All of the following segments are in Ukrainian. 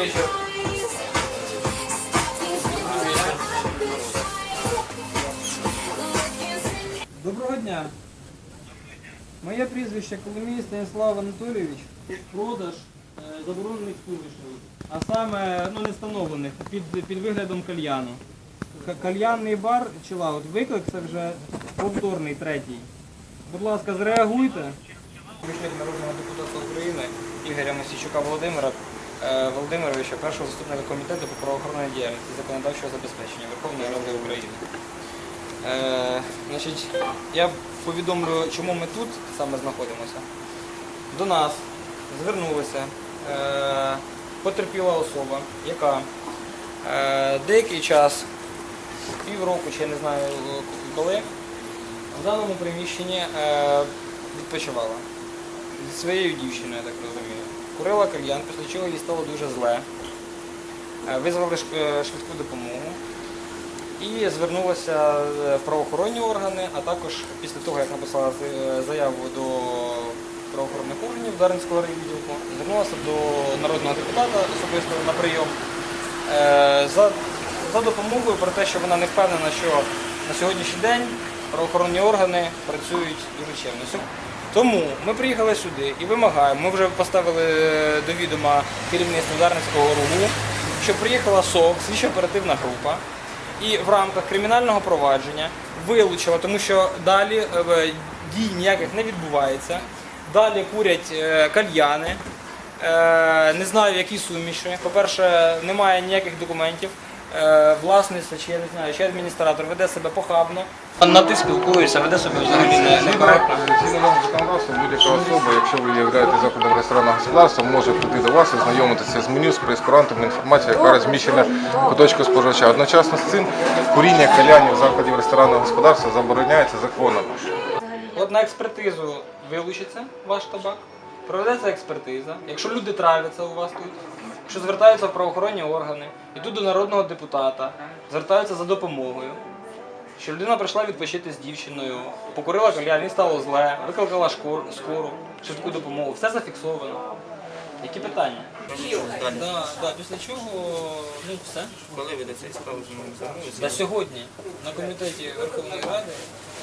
вечір. Доброго дня. Моє прізвище Коломій Станіслав Анатолійович. Продаж е, заборонених сумішей, а саме ну, не встановлених під, під виглядом кальяну. К- Кальянний бар чила, от виклик це вже повторний третій. Будь ласка, зреагуйте. Помічник народного депутата України Ігоря Мосійчука Володимира Володимировича, першого заступника комітету по правоохоронній діяльності законодавчого забезпечення Верховної Ради України. Е, значить, я повідомлю, чому ми тут саме знаходимося. До нас звернулася е, потерпіла особа, яка е, деякий час, півроку чи я не знаю коли, в даному приміщенні е, відпочивала зі своєю дівчиною, я так розумію. Курила кальян, після чого їй стало дуже зле. Е, Визвали е, швидку допомогу і звернулася е, в правоохоронні органи, а також після того, як написала заяву до правоохоронних органів Дарницького райвідділку, звернулася до народного депутата особисто на прийом за, за допомогою про те, що вона не впевнена, що на сьогоднішній день правоохоронні органи працюють дуже чемно. Тому ми приїхали сюди і вимагаємо, ми вже поставили е, до відома керівництва Дарницького РУГУ, що приїхала СОВ, слідчо оперативна група, і в рамках кримінального провадження вилучила, тому що далі е, дій ніяких не відбувається. Далі курять е, кальяни, е, не знаю які суміші. По-перше, немає ніяких документів. Е, Власниця, чи я не знаю, чи адміністратор веде себе похабно. На ти спілкуєшся, веде себе взагалі не- некоректно. Згідно норм будь-яка особа, якщо ви являєтесь закладом ресторанного господарства, може прийти до вас і знайомитися з меню, з прейскурантом, інформацією, яка розміщена по точку споживача. Одночасно з цим куріння калянів закладів ресторанного господарства забороняється законом. От на експертизу вилучиться ваш табак, проведеться експертиза. Якщо люди травляться у вас тут, якщо звертаються в правоохоронні органи, йдуть до народного депутата, звертаються за допомогою. Що людина прийшла відпочити з дівчиною, покурила кальян, їй стало зле, викликала скору, швидку допомогу. Все зафіксовано. Які питання? Да, да, після чого ну все. Коли ви до цієї справи звернулися? На сьогодні на комітеті Верховної Ради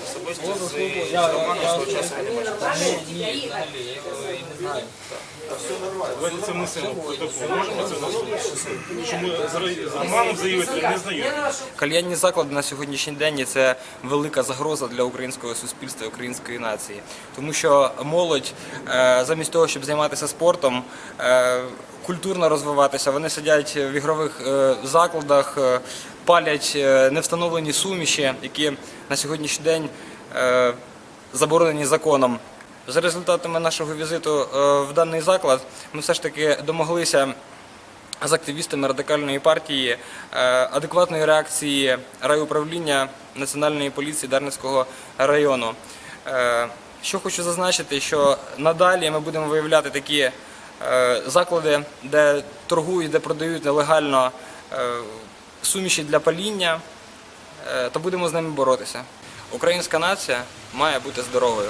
Особисто з Романом свого часу не бачите. Ні, ні, взагалі, я його і не знаю. Давайте це внесемо. Можемо це вносити? Чому з Романом заявити не знайомі? Кальянні заклади на сьогоднішній день це велика загроза для українського суспільства, української нації, тому що молодь е, замість того, щоб займатися спортом, е, культурно розвиватися, вони сидять в ігрових е, закладах, палять невстановлені суміші, які на сьогоднішній день заборонені законом. За результатами нашого візиту е, в даний заклад ми все ж таки домоглися з активістами радикальної партії е, адекватної реакції райуправління Національної поліції Дарницького району. Е, Що хочу зазначити, що надалі ми будемо виявляти такі заклади, де торгують, де продають нелегально суміші для паління, та будемо з ними боротися. Українська нація має бути здоровою.